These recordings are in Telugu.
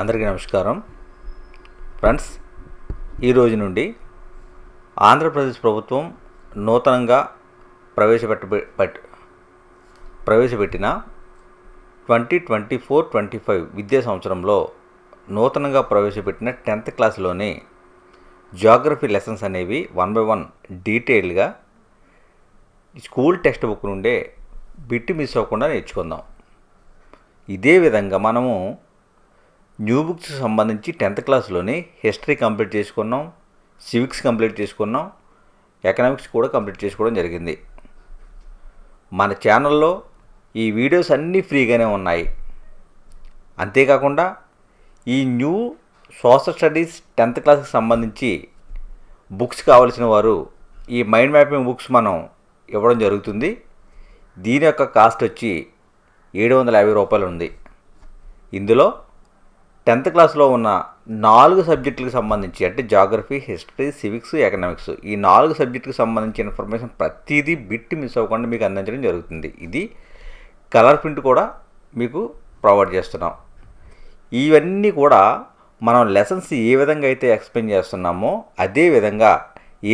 అందరికీ నమస్కారం. ఫ్రెండ్స్ ఈరోజు నుండి ఆంధ్రప్రదేశ్ ప్రభుత్వం నూతనంగా ప్రవేశపెట్ట ప్రవేశపెట్టిన twenty twenty four twenty five విద్యా సంవత్సరంలో నూతనంగా ప్రవేశపెట్టిన టెన్త్ క్లాస్లోని జాగ్రఫీ లెసన్స్ అనేవి వన్ బై వన్ డీటెయిల్డ్గా స్కూల్ టెక్స్ట్ బుక్ నుండే బిట్టి మిస్ అవ్వకుండా నేర్చుకుందాం. ఇదే విధంగా మనము న్యూ బుక్స్ సంబంధించి టెన్త్ క్లాస్లోని హిస్టరీ కంప్లీట్ చేసుకున్నాం సివిక్స్ కంప్లీట్ చేసుకున్నాం ఎకనామిక్స్ కూడా కంప్లీట్ చేసుకోవడం జరిగింది. మన ఛానల్లో ఈ వీడియోస్ అన్నీ ఫ్రీగానే ఉన్నాయి. అంతేకాకుండా ఈ న్యూ సోషల్ స్టడీస్ టెన్త్ క్లాస్కి సంబంధించి బుక్స్ కావలసిన వారు ఈ మైండ్ మ్యాపింగ్ బుక్స్ మనం ఇవ్వడం జరుగుతుంది. దీని యొక్క కాస్ట్ వచ్చి ఏడు వందల యాభై రూపాయలు ఉంది. ఇందులో టెన్త్ క్లాస్లో ఉన్న నాలుగు సబ్జెక్టులకు సంబంధించి అంటే జాగ్రఫీ హిస్టరీ సివిక్స్ ఎకనామిక్స్ ఈ నాలుగు సబ్జెక్టుకి సంబంధించిన ఇన్ఫర్మేషన్ ప్రతిదీ బిట్ మిస్ అవ్వకుండా మీకు అందించడం జరుగుతుంది. ఇది కలర్ ప్రింట్ కూడా మీకు ప్రొవైడ్ చేస్తున్నాం. ఇవన్నీ కూడా మనం లెసన్స్ ఏ విధంగా అయితే ఎక్స్ప్లెయిన్ చేస్తున్నామో అదే విధంగా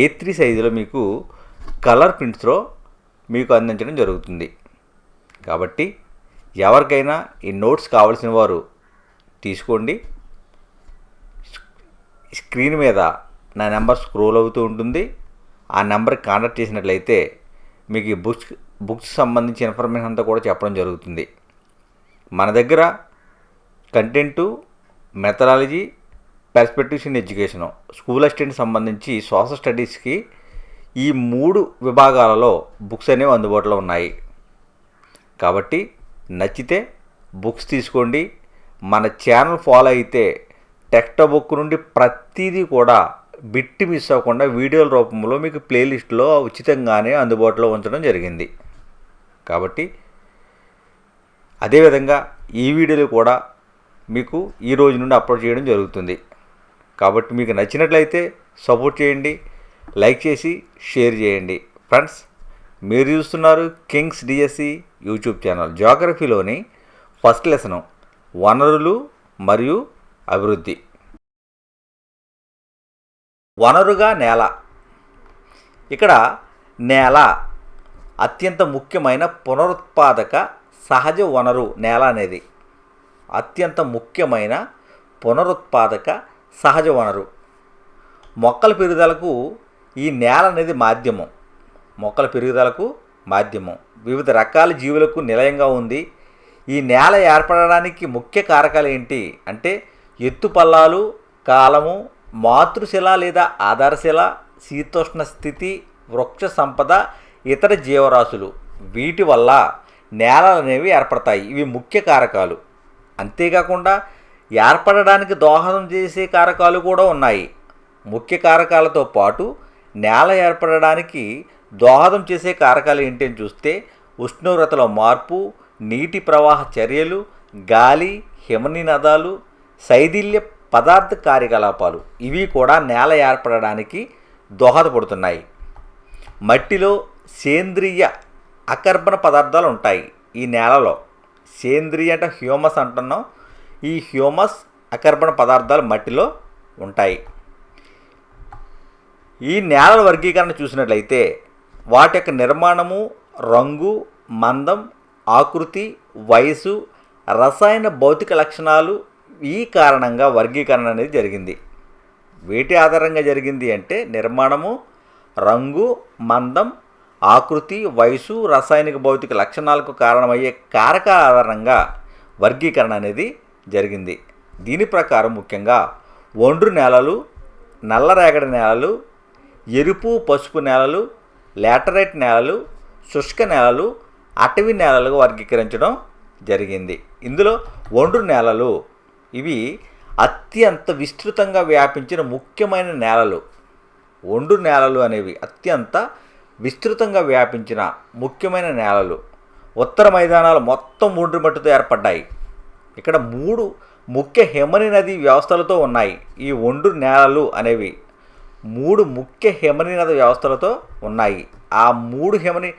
ఏ త్రీ సైజులో మీకు కలర్ ప్రింట్స్లో మీకు అందించడం జరుగుతుంది. కాబట్టి ఎవరికైనా ఈ నోట్స్ కావాల్సిన వారు తీసుకోండి. స్క్రీన్ మీద నా నెంబర్ స్క్రోల్ అవుతూ ఉంటుంది. ఆ నెంబర్కి కాంటాక్ట్ చేసినట్లయితే మీకు ఈ బుక్స్ బుక్స్ సంబంధించి ఇన్ఫర్మేషన్ అంతా కూడా చెప్పడం జరుగుతుంది. మన దగ్గర content methodology perspectives in education school assistant సంబంధించి సోషల్ స్టడీస్కి ఈ మూడు విభాగాలలో బుక్స్ అనేవి అందుబాటులో ఉన్నాయి. కాబట్టి నచ్చితే బుక్స్ తీసుకోండి. మన ఛానల్ ఫాలో అయితే టెక్స్ట్ బుక్ నుండి ప్రతిదీ కూడా బిట్టి మిస్ అవ్వకుండా వీడియోల రూపంలో మీకు ప్లేలిస్ట్లో ఉచితంగానే అందుబాటులో ఉంచడం జరిగింది. కాబట్టి అదేవిధంగా ఈ వీడియోలు కూడా మీకు ఈ రోజు నుండి అప్లోడ్ చేయడం జరుగుతుంది. కాబట్టి మీకు నచ్చినట్లయితే సపోర్ట్ చేయండి లైక్ చేసి షేర్ చేయండి. ఫ్రెండ్స్ మీరు చూస్తున్నారు కింగ్స్ డిఎస్సి యూట్యూబ్ ఛానల్ జాగ్రఫీలోని ఫస్ట్ లెసను వనరులు మరియు అభివృద్ధి. వనరుగా నేల. ఇక్కడ నేల అత్యంత ముఖ్యమైన పునరుత్పాదక సహజ వనరు నేల అనేది. అత్యంత ముఖ్యమైన పునరుత్పాదక సహజ వనరు. మొక్కల పెరుగుదలకు ఈ నేల అనేది మాధ్యమం. మొక్కల పెరుగుదలకు మాధ్యమం. వివిధ రకాల జీవులకు నిలయంగా ఉంది. ఈ నేల ఏర్పడడానికి ముఖ్య కారకాలు ఏంటి? అంటే ఎత్తు పల్లాలు కాలము మాతృశిల లేదా ఆధారశిల శీతోష్ణ స్థితి వృక్ష సంపద ఇతర జీవరాశులు. వీటి వల్ల నేలలు అనేవి ఏర్పడతాయి. ఇవి ముఖ్య కారకాలు. అంతేకాకుండా ఏర్పడడానికి దోహదం చేసే కారకాలు కూడా ఉన్నాయి. ముఖ్య కారకాలతో పాటు నేల ఏర్పడడానికి దోహదం చేసే కారకాలు ఏంటి అని చూస్తే ఉష్ణోగ్రతలో మార్పు నీటి ప్రవాహ చర్యలు గాలి హిమనినదాలు శైథిల్య పదార్థ కార్యకలాపాలు. ఇవి కూడా నేల ఏర్పడడానికి దోహదపడుతున్నాయి. మట్టిలో సేంద్రియ అకర్బన పదార్థాలు ఉంటాయి ఈ నేలలో. సేంద్రియ అంటే హ్యూమస్ అంటున్నాం. ఈ హ్యూమస్ అకర్బన పదార్థాలు మట్టిలో ఉంటాయి. ఈ నేలల వర్గీకరణ చూసినట్లయితే వాటి యొక్క నిర్మాణము రంగు మందం ఆకృతి వయసు రసాయన భౌతిక లక్షణాలు ఈ కారణంగా వర్గీకరణ అనేది జరిగింది. వేటి ఆధారంగా జరిగింది అంటే నిర్మాణము రంగు మందం ఆకృతి వయసు రసాయనిక భౌతిక లక్షణాలకు కారణమయ్యే కారకాల ఆధారంగా వర్గీకరణ అనేది జరిగింది. దీని ప్రకారం ముఖ్యంగా ఒండ్రు నేలలు నల్లరేగడి నేలలు ఎరుపు పసుపు నేలలు లాటరైట్ నేలలు శుష్క నేలలు అటవీ నేలలుగా వర్గీకరించడం జరిగింది. ఇందులో ఒండ్రు నేలలు ఇవి అత్యంత విస్తృతంగా వ్యాపించిన ముఖ్యమైన నేలలు. ఒండ్రు నేలలు అనేవి అత్యంత విస్తృతంగా వ్యాపించిన ముఖ్యమైన నేలలు. ఉత్తర మైదానాలు మొత్తం ఒండ్రు మట్టితో ఏర్పడ్డాయి. ఇక్కడ మూడు ముఖ్య హిమని నది వ్యవస్థలతో ఉన్నాయి. ఈ ఒండ్రు నేలలు అనేవి మూడు ముఖ్య హిమని నది వ్యవస్థలతో ఉన్నాయి. ఆ మూడు హిమని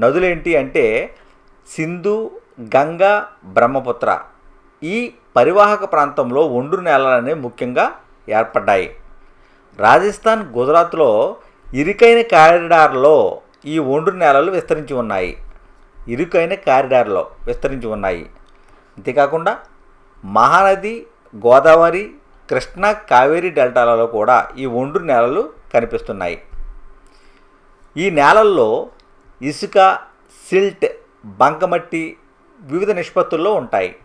నదులేంటి అంటే సింధు గంగా బ్రహ్మపుత్ర. ఈ పరివాహక ప్రాంతంలో ఒండ్రు నేలలనే ముఖ్యంగా ఏర్పడ్డాయి. రాజస్థాన్ గుజరాత్లో ఇరుకైన కారిడార్లో ఈ ఒండ్రు నేలలు విస్తరించి ఉన్నాయి. ఇరుకైన కారిడార్లో విస్తరించి ఉన్నాయి. అంతేకాకుండా మహానది గోదావరి కృష్ణా కావేరీ డెల్టాలలో కూడా ఈ ఒండ్రు నేలలు కనిపిస్తున్నాయి. ఈ నేలల్లో ఇసుక సిల్ట్ బంకమట్టి వివిధ నిష్పత్తుల్లో ఉంటాయి.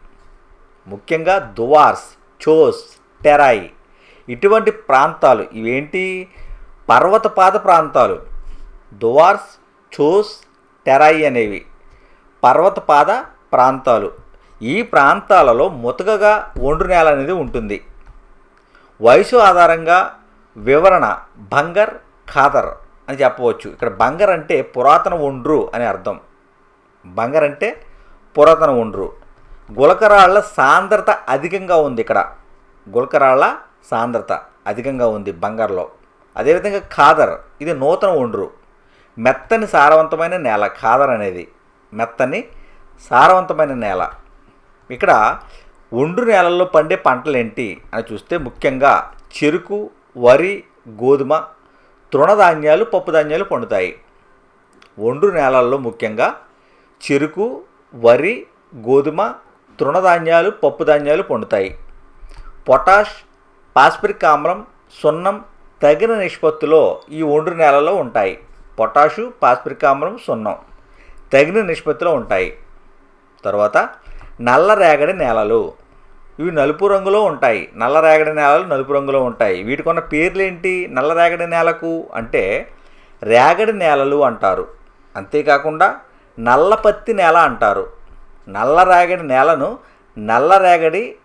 ముఖ్యంగా దువార్స్ చోస్ టెరాయి ఇటువంటి ప్రాంతాలు ఇవేంటి? పర్వతపాద ప్రాంతాలు. దువార్స్ చోస్ టెరాయి అనేవి పర్వతపాద ప్రాంతాలు. ఈ ప్రాంతాలలో ముతకగా ఒండ్రు నేల అనేది ఉంటుంది. వయసు ఆధారంగా వివరణ బంగర్ ఖాదర్. అని చెప్పవచ్చు. ఇక్కడ బంగర్ అంటే పురాతన ఒండ్రు అని అర్థం. బంగర్ అంటే పురాతన ఒండ్రు. గులకరాళ్ళ సాంద్రత అధికంగా ఉంది ఇక్కడ. గులకరాళ్ళ సాంద్రత అధికంగా ఉంది బంగారులో. అదేవిధంగా ఖాదర్ ఇది నూతన ఒండ్రు. మెత్తని సారవంతమైన నేల ఖాదర్ అనేది. మెత్తని సారవంతమైన నేల. ఇక్కడ ఒండ్రు నేలల్లో పండే పంటలు ఏంటి అని చూస్తే ముఖ్యంగా చెరుకు వరి గోధుమ తృణధాన్యాలు పప్పుధాన్యాలు పండుతాయి. ఒండ్రు నేలల్లో ముఖ్యంగా చెరుకు వరి గోధుమ తృణధాన్యాలు పప్పుధాన్యాలు పండుతాయి. పొటాష్ పాస్పరిక్ ఆమ్లం సున్నం తగిన నిష్పత్తిలో ఈ ఒండ్రు నేలలో ఉంటాయి. పొటాషు పాస్పరిక్ ఆమ్లం సున్నం తగిన నిష్పత్తిలో ఉంటాయి. తర్వాత నల్ల రేగడి నేలలు. ఇవి నలుపు రంగులో ఉంటాయి. నల్ల రేగడి నేలలు నలుపు రంగులో ఉంటాయి. వీటికి ఉన్న పేర్లు ఏంటి నల్ల రేగడి నేలకు అంటే రేగడి నేలలు అంటారు. అంతేకాకుండా నల్లపత్తి నేల అంటారు. నల్ల రేగడి నేలను నల్ల రేగడి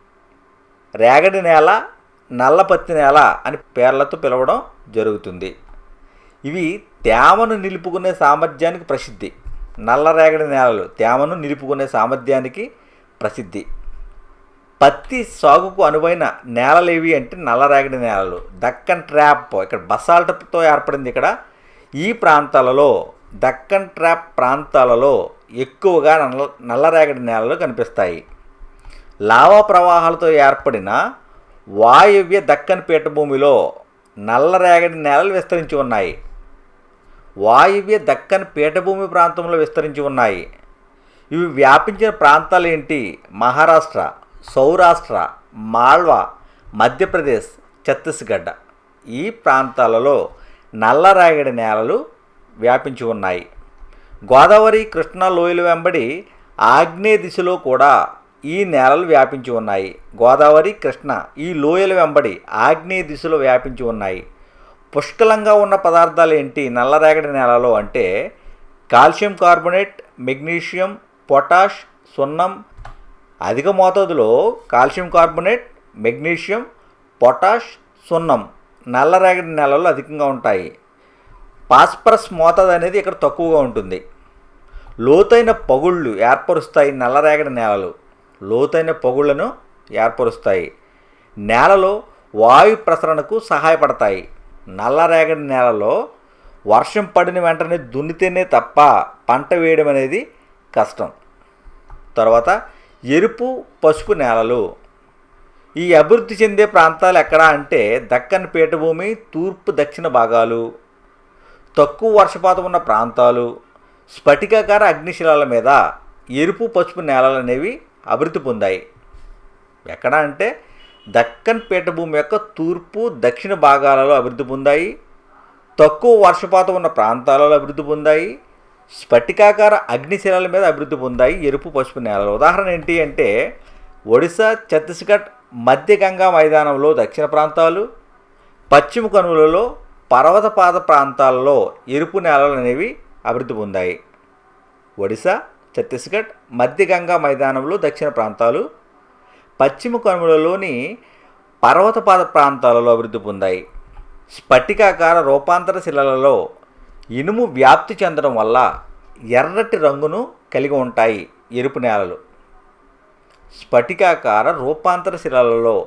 రేగడి నేల నల్లపత్తి నేల అని పేర్లతో పిలవడం జరుగుతుంది. ఇవి తేమను నిలుపుకునే సామర్థ్యానికి ప్రసిద్ధి. నల్ల రేగడి నేలలు తేమను నిలుపుకునే సామర్థ్యానికి ప్రసిద్ధి. పత్తి సాగుకు అనువైన నేలలు ఏవి అంటే నల్లరేగడి నేలలు. దక్కన్ ట్రాప్ ఇక్కడ బసాల్ట్తో ఏర్పడింది ఇక్కడ. ఈ ప్రాంతాలలో దక్కన్ ట్రాప్ ప్రాంతాలలో ఎక్కువగా నల్ల నల్లరేగడి నేలలు కనిపిస్తాయి. లావా ప్రవాహాలతో ఏర్పడిన వాయువ్య దక్కన్ పీఠభూమిలో నల్లరేగడి నేలలు విస్తరించి ఉన్నాయి. వాయువ్య దక్కన్ పీఠభూమి ప్రాంతంలో విస్తరించి ఉన్నాయి. ఇవి వ్యాపించిన ప్రాంతాలు ఏంటి? మహారాష్ట్ర. సౌరాష్ట్ర మాల్వా మధ్యప్రదేశ్ ఛత్తీస్గఢ్ ఈ ప్రాంతాలలో నల్లరాగడి నేలలు వ్యాపించి ఉన్నాయి. గోదావరి కృష్ణా లోయల వెంబడి ఆగ్నేయ దిశలో కూడా ఈ నేలలు వ్యాపించి ఉన్నాయి. గోదావరి కృష్ణ ఈ లోయల వెంబడి ఆగ్నేయ దిశలో వ్యాపించి ఉన్నాయి. పుష్కలంగా ఉన్న పదార్థాలు ఏంటి నల్లరేగడి నేలలో అంటే కాల్షియం కార్బోనేట్ మెగ్నీషియం పొటాష్ సున్నం అధిక మోతాదులో కాల్షియం కార్బోనేట్ మెగ్నీషియం పొటాష్ సున్నం నల్లరేగడి నేలల్లో అధికంగా ఉంటాయి. పాస్పరస్ మోతాదు అనేది ఇక్కడ తక్కువగా ఉంటుంది. లోతైన పగుళ్ళు ఏర్పరుస్తాయి నల్లరేగడి నేలలు. లోతైన పగుళ్ళను ఏర్పరుస్తాయి. నేలలో వాయు ప్రసరణకు సహాయపడతాయి. నల్లరేగడి నేలలో వర్షం పడిన వెంటనే దున్నితేనే తప్ప పంట వేయడం అనేది కష్టం. తర్వాత ఎరుపు పసుపు నేలలు. ఈ అభివృద్ధి చెందే ప్రాంతాలు ఎక్కడ అంటే దక్కన్ పీఠభూమి తూర్పు దక్షిణ భాగాలు. తక్కువ వర్షపాతం ఉన్న ప్రాంతాలు. స్ఫటికాకార అగ్నిశిలాల మీద ఎరుపు పసుపు నేలలు అనేవి అభివృద్ధి పొందాయి. ఎక్కడ అంటే దక్కన్ పీఠభూమి యొక్క తూర్పు దక్షిణ భాగాలలో అభివృద్ధి పొందాయి. తక్కువ వర్షపాతం ఉన్న ప్రాంతాలలో అభివృద్ధి పొందాయి. స్ఫటికాకార అగ్నిశిలాల మీద అభివృద్ధి పొందాయి ఎరుపు పసుపు నేలలు. ఉదాహరణ ఏంటి అంటే ఒడిశా ఛత్తీస్గఢ్ మధ్య గంగా మైదానంలో దక్షిణ ప్రాంతాలు పశ్చిమ కనుమలలో పర్వతపాద ప్రాంతాలలో ఎరుపు నేలలు అనేవి అభివృద్ధి పొందాయి. ఒడిశా ఛత్తీస్గఢ్ మధ్య గంగా మైదానంలో దక్షిణ ప్రాంతాలు పశ్చిమ కనుమలలోని పర్వతపాద ప్రాంతాలలో అభివృద్ధి పొందాయి. స్ఫటికాకార రూపాంతర శిలలలో ఇనుము వ్యాప్తి చెందడం వల్ల ఎర్రటి రంగును కలిగి ఉంటాయి ఎరుపు నేలలు. స్ఫటికాకార రూపాంతర శిలలలో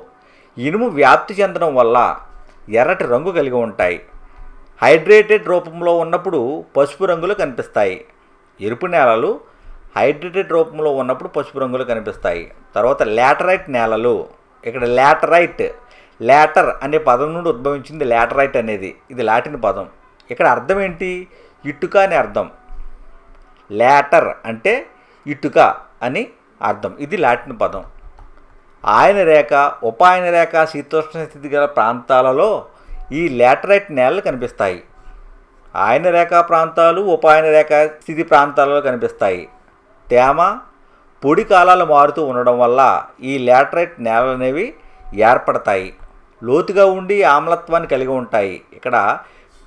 ఇనుము వ్యాప్తి చెందడం వల్ల ఎర్రటి రంగు కలిగి ఉంటాయి. హైడ్రేటెడ్ రూపంలో ఉన్నప్పుడు పసుపు రంగులు కనిపిస్తాయి. ఎరుపు నేలలు హైడ్రేటెడ్ రూపంలో ఉన్నప్పుడు పసుపు రంగులో కనిపిస్తాయి. తర్వాత లాటరైట్ నేలలు ఇక్కడ లాటరైట్ లాటర్ అనే పదం నుండి ఉద్భవించింది లాటరైట్ అనేది. ఇది లాటిన్ పదం. ఇక్కడ అర్థం ఏంటి? ఇటుక అని అర్థం. లాటర్ అంటే ఇటుక అని అర్థం. ఇది లాటిన్ పదం. ఆయన రేఖ ఉపాయన రేఖ శీతోష్ణ స్థితి గల ప్రాంతాలలో ఈ లాటరైట్ నేలలు కనిపిస్తాయి. ఆయన రేఖ ప్రాంతాలు ఉపాయన రేఖ స్థితి ప్రాంతాలలో కనిపిస్తాయి. తేమ పొడి కాలాలు మారుతూ ఉండడం వల్ల ఈ లాటరైట్ నేలలు అనేవి ఏర్పడతాయి. లోతుగా ఉండి ఆమ్లత్వాన్ని కలిగి ఉంటాయి. ఇక్కడ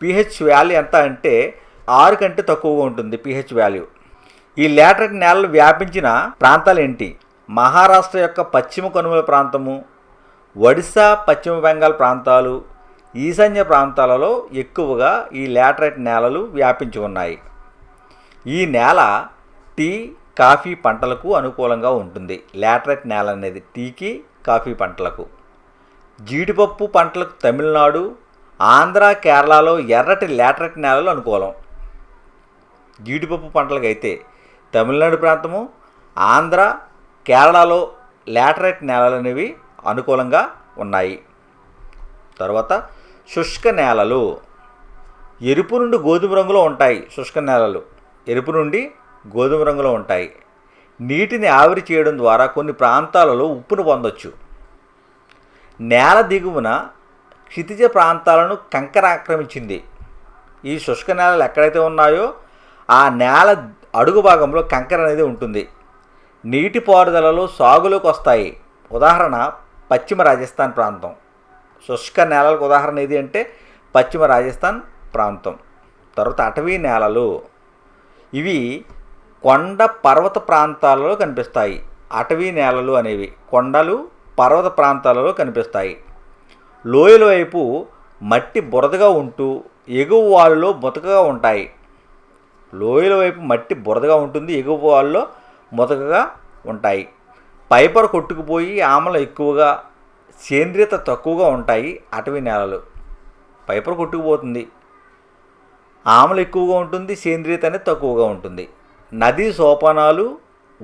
పిహెచ్ వాల్యూ ఎంత అంటే ఆరు కంటే తక్కువగా ఉంటుంది పిహెచ్ వాల్యూ. ఈ లాటరైట్ నేలలు వ్యాపించిన ప్రాంతాలు ఏంటి? మహారాష్ట్ర యొక్క పశ్చిమ కనుమల ప్రాంతము ఒడిశా పశ్చిమ బెంగాల్ ప్రాంతాలు ఈశాన్య ప్రాంతాలలో ఎక్కువగా ఈ లాటరైట్ నేలలు వ్యాపించి ఉన్నాయి. ఈ నేల టీ కాఫీ పంటలకు అనుకూలంగా ఉంటుంది. లాటరైట్ నేల అనేది టీకి కాఫీ పంటలకు. జీడిపప్పు పంటలకు తమిళనాడు ఆంధ్ర కేరళలో ఎర్రటి లాటరైట్ నేలలు అనుకూలం. జీడిపప్పు పంటలకు అయితే తమిళనాడు ప్రాంతము ఆంధ్ర కేరళలో లాటరైట్ నేలలు అనేవి అనుకూలంగా ఉన్నాయి. తర్వాత శుష్క నేలలు. ఎరుపు నుండి గోధుమ రంగులో ఉంటాయి శుష్క నేలలు. ఎరుపు నుండి గోధుమ రంగులో ఉంటాయి. నీటిని ఆవిరి చేయడం ద్వారా కొన్ని ప్రాంతాలలో ఉప్పును పొందొచ్చు. నేల దిగువన క్షితిజ ప్రాంతాలను కంకర ఆక్రమించింది. ఈ శుష్క నేలలు ఎక్కడైతే ఉన్నాయో ఆ నేల అడుగు భాగంలో కంకర అనేది ఉంటుంది. నీటిపారుదలలో సాగులోకి వస్తాయి. ఉదాహరణ పశ్చిమ రాజస్థాన్ ప్రాంతం. శుష్క నేలలకు ఉదాహరణ ఏది అంటే పశ్చిమ రాజస్థాన్ ప్రాంతం. తర్వాత అటవీ నేలలు. ఇవి కొండ పర్వత ప్రాంతాలలో కనిపిస్తాయి. అటవీ నేలలు అనేవి కొండలు పర్వత ప్రాంతాలలో కనిపిస్తాయి. లోయల వైపు మట్టి బురదగా ఉంటూ ఎగువ వాలులో ముతకగా ఉంటాయి. లోయల వైపు మట్టి బురదగా ఉంటుంది ఎగువ వాల్లో ముతకగా ఉంటాయి. పైపర్ కొట్టుకుపోయి ఆమలు ఎక్కువగా సేంద్రియత తక్కువగా ఉంటాయి అటవీ నేలలు. పైపర్ కొట్టుకుపోతుంది. ఆమలు ఎక్కువగా ఉంటుంది సేంద్రియత అనేది తక్కువగా ఉంటుంది. నదీ సోపానాలు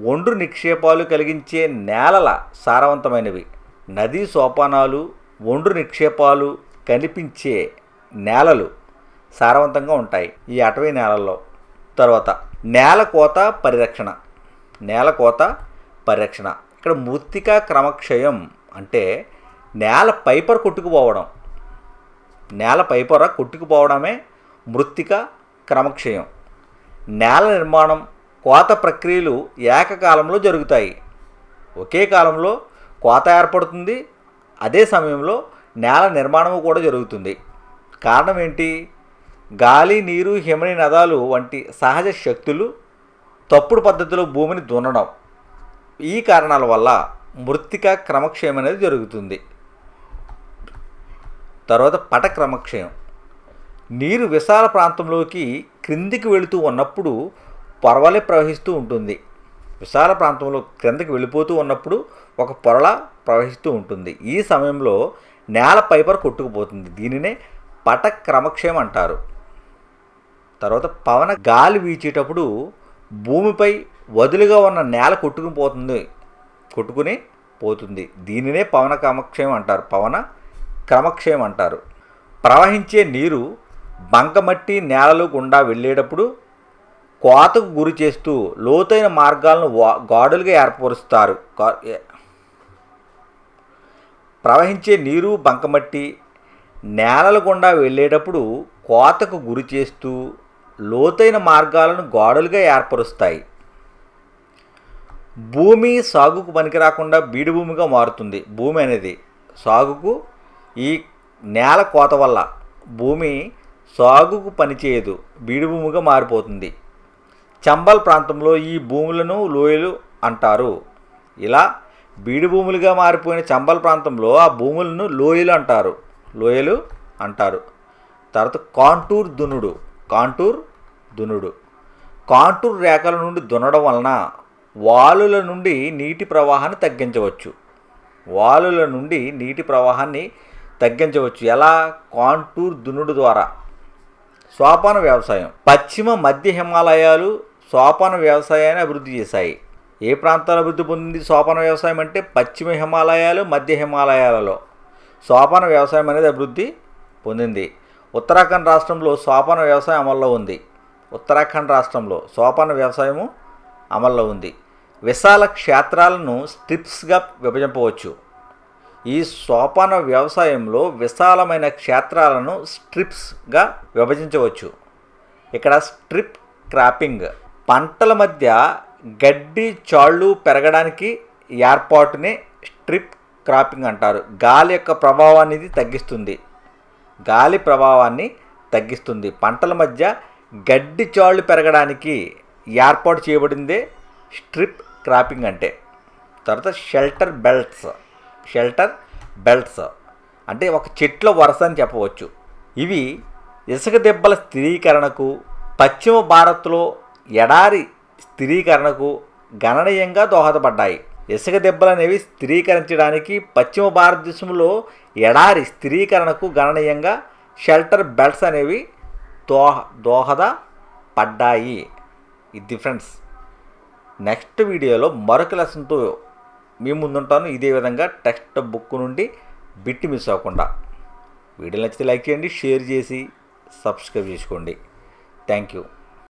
ఒండ్రు నిక్షేపాలు కలిగించే నేలల సారవంతమైనవి. నదీ సోపానాలు ఒండ్రు నిక్షేపాలు కనిపించే నేలలు సారవంతంగా ఉంటాయి ఈ అటవీ నేలల్లో. తర్వాత నేల కోత పరిరక్షణ. నేల కోత పరిరక్షణ. ఇక్కడ మృత్తికా క్రమక్షయం అంటే నేల పైపర కొట్టుకుపోవడం. నేల పైపొర కొట్టుకుపోవడమే మృత్తిక క్రమక్షయం. నేల నిర్మాణం కోత ప్రక్రియలు ఏకకాలంలో జరుగుతాయి. ఒకే కాలంలో కోత ఏర్పడుతుంది అదే సమయంలో నేల నిర్మాణము కూడా జరుగుతుంది. కారణం ఏంటి గాలి నీరు హిమని నదాలు వంటి సహజ శక్తులు తప్పుడు పద్ధతిలో భూమిని దున్నడం ఈ కారణాల వల్ల మృత్తిక క్రమక్షయం అనేది జరుగుతుంది. తర్వాత పట క్రమక్షయం. నీరు విశాల ప్రాంతంలోకి క్రిందికి వెళుతూ ఉన్నప్పుడు పొరవలే ప్రవహిస్తూ ఉంటుంది. విశాల ప్రాంతంలో క్రిందకి వెళ్ళిపోతూ ఉన్నప్పుడు ఒక పొరల ప్రవహిస్తూ ఉంటుంది. ఈ సమయంలో నేల పైపర్ కొట్టుకుపోతుంది. దీనినే పట క్రమక్షయం అంటారు. తర్వాత పవన గాలి వీచేటప్పుడు భూమిపై వదులుగా ఉన్న నేల కొట్టుకుపోతుంది. కొట్టుకుని పోతుంది. దీనినే పవన క్రమక్షయం అంటారు. పవన క్రమక్షయం అంటారు. ప్రవహించే నీరు బంకమట్టి నేలలు గుండా వెళ్ళేటప్పుడు కోతకు గురి చేస్తూ లోతైన మార్గాలను గాడులుగా ఏర్పరుస్తారు. ప్రవహించే నీరు బంకమట్టి నేలల గుండా వెళ్ళేటప్పుడు కోతకు గురి చేస్తూ లోతైన మార్గాలను గోడలుగా ఏర్పరుస్తాయి. భూమి సాగుకు పనికి రాకుండా బీడు భూమిగా మారుతుంది. భూమి అనేది సాగుకు ఈ నేల కోత వల్ల భూమి సాగుకు పనిచేయదు బీడు భూమిగా మారిపోతుంది. చంబల్ ప్రాంతంలో ఈ భూములను లోయలు అంటారు. ఇలా బీడు భూములుగా మారిపోయిన చంబల్ ప్రాంతంలో ఆ భూములను లోయలు అంటారు. లోయలు అంటారు. తర్వాత కాంటూర్ దునుడు కాంటూర్ దునుడు. కాంటూర్ రేఖల నుండి దున్నడం వలన వాలుల నుండి నీటి ప్రవాహాన్ని తగ్గించవచ్చు. వాలుల నుండి నీటి ప్రవాహాన్ని తగ్గించవచ్చు. ఎలా? కాంటూర్ దునుడు ద్వారా. సోపాన వ్యవసాయం. పశ్చిమ మధ్య హిమాలయాలు సోపాన వ్యవసాయాన్ని అభివృద్ధి చేశాయి. ఏ ప్రాంతాలు అభివృద్ధి పొందింది సోపాన వ్యవసాయం అంటే పశ్చిమ హిమాలయాలు మధ్య హిమాలయాలలో. సోపాన వ్యవసాయం అనేది అభివృద్ధి పొందింది. ఉత్తరాఖండ్ రాష్ట్రంలో సోపాన వ్యవసాయం అమల్లో ఉంది. ఉత్తరాఖండ్ రాష్ట్రంలో సోపాన వ్యవసాయము అమల్లో ఉంది. విశాల క్షేత్రాలను స్ట్రిప్స్గా విభజింపవచ్చు. ఈ సోపాన వ్యవసాయంలో విశాలమైన క్షేత్రాలను స్ట్రిప్స్గా విభజించవచ్చు. ఇక్కడ స్ట్రిప్ క్రాపింగ్ పంటల మధ్య గడ్డి చాళ్ళు పెరగడానికి ఏర్పాటునే స్ట్రిప్ క్రాపింగ్ అంటారు. గాలి యొక్క ప్రభావాన్ని ఇది తగ్గిస్తుంది. గాలి ప్రభావాన్ని తగ్గిస్తుంది. పంటల మధ్య గడ్డి చాళ్ళు పెరగడానికి ఏర్పాటు చేయబడిందే స్ట్రిప్ క్రాపింగ్ అంటే. తర్వాత షెల్టర్ బెల్ట్స్. Shelter belts. అంటే ఒక చెట్ల వరుస అని చెప్పవచ్చు. ఇవి ఇసుక దెబ్బల స్థిరీకరణకు పశ్చిమ భారత్లో ఎడారి స్థిరీకరణకు గణనీయంగా దోహదపడ్డాయి. ఇసుక దెబ్బలు అనేవి స్థిరీకరించడానికి పశ్చిమ భారతదేశంలో ఎడారి స్థిరీకరణకు గణనీయంగా షెల్టర్ బెల్ట్స్ అనేవి దోహ దోహదపడ్డాయి. ఇది ఫ్రెండ్స్ నెక్స్ట్ వీడియోలో మరొక లెసన్తో మీ ముందుంటాను. ఇదే విధంగా టెక్స్ట్ బుక్ నుండి బిట్టి మిస్ అవ్వకుండా. వీడియో నచ్చితే లైక్ చేయండి షేర్ చేసి సబ్స్క్రైబ్ చేసుకోండి. Thank you.